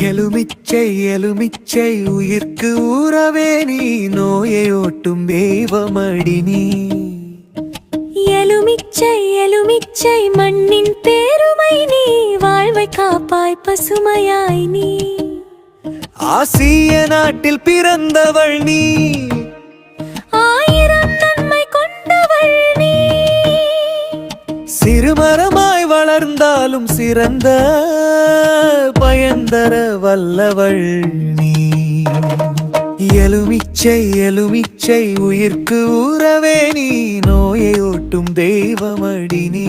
எலுமிச்சை எலுமிச்சை உயிர்க்கு ஊறவே நீ நோயை ஓட்டும் தெய்வமடி நீ. எலுமிச்சை எலுமிச்சை மண்ணின் பெருமை நீ வாழ்வை காப்பாய் பசுமையாய் நீ. ஆசிய நாட்டில் பிறந்தவள் நீ. ஆயிரம் நன்மை கொண்டவள் நீ. சிறுமரமாய் வளர்ந்தாலும் சிறந்த பயந்தர வல்லவள் நீ. எலுமிச்சை எலுமிச்சை உயிர்க்கு ஊறவே நீ. நோயை ஓட்டும் தெய்வமடி நீ.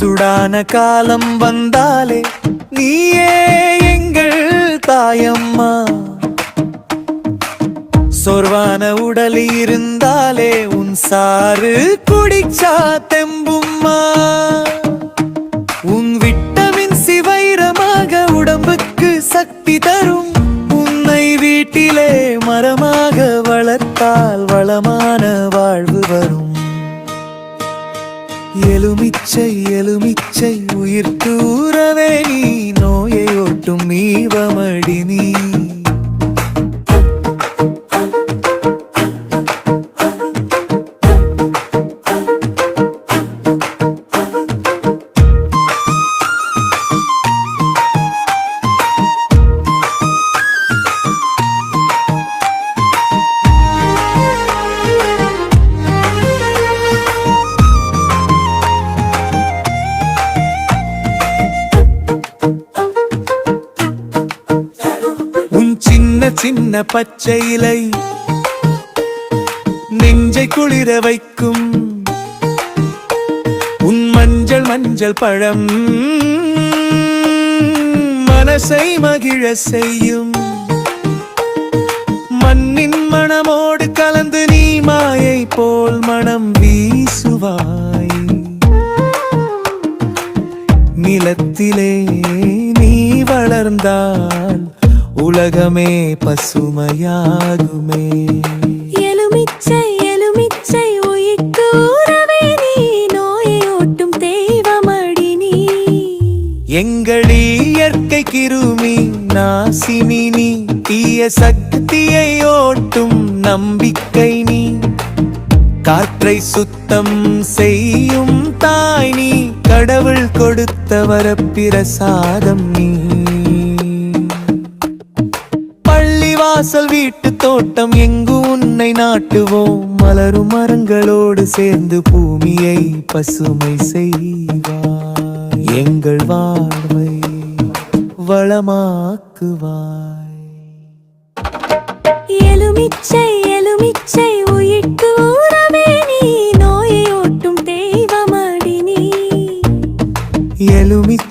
சுடான காலம் வந்தாலே நீயே எங்கள் தாயம்மா. சோர்வான உடல் இருந்தாலே உன் சாறு குடிச்சா தெம்பும்மா. உன் விட்டமின் சிவைரமாக உடம்புக்கு சக்தி தரும். உன்னை வீட்டிலே மரமாக வளர்த்தால் வளமான வாழ்வு வரும். எலுமிச்சை எலுமிச்சை உயிர் தூரவே நீ சின்ன பச்சை இலை. நெஞ்சை குளிர வைக்கும். உன் மஞ்சள் மஞ்சள் பழம். மனசை மகிழ செய்யும். மண்ணின் மனமோடு கலந்து நீ மாயை போல் மனம் வீசுவாய். நிலத்திலே நீ வளர்ந்தால் உலகமே பசுமையாகுமே. எலுமிச்சை எலுமிச்சை உயிர்க்கு ஊறவே நீ நோயை ஓட்டும் தெய்வமடி நீ. எங்கள் இயற்கை கிருமி நாசினி நீ தீய சக்தியை ஓட்டும் நம்பிக்கை நீ. காற்றை சுத்தம் செய்யும் தாய் நீ கடவுள் கொடுத்த வரப்பிரசாதம் நீ. வாசல் வீட்டு தோட்டம் எங்கு உன்னை நாட்டுவோம்? மலரும் மரங்களோடு சேர்ந்து பூமியை பசுமை செய்வாய். எங்கள் வாழ்வை வளமாக்குவாய். எலுமிச்சை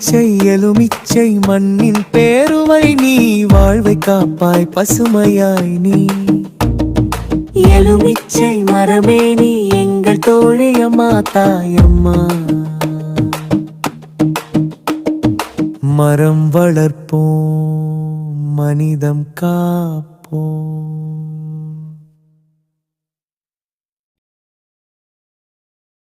எலுமிச்சை எலுமிச்சை மண்ணின் பேருவை நீ வாழ்வை காப்பாய் பசுமையாய் நீ. எலுமிச்சை மரமே நீ எங்கள் தோழியம்மா தாயம்மா மரம் வளர்ப்போம் மனிதம் காப்போம்.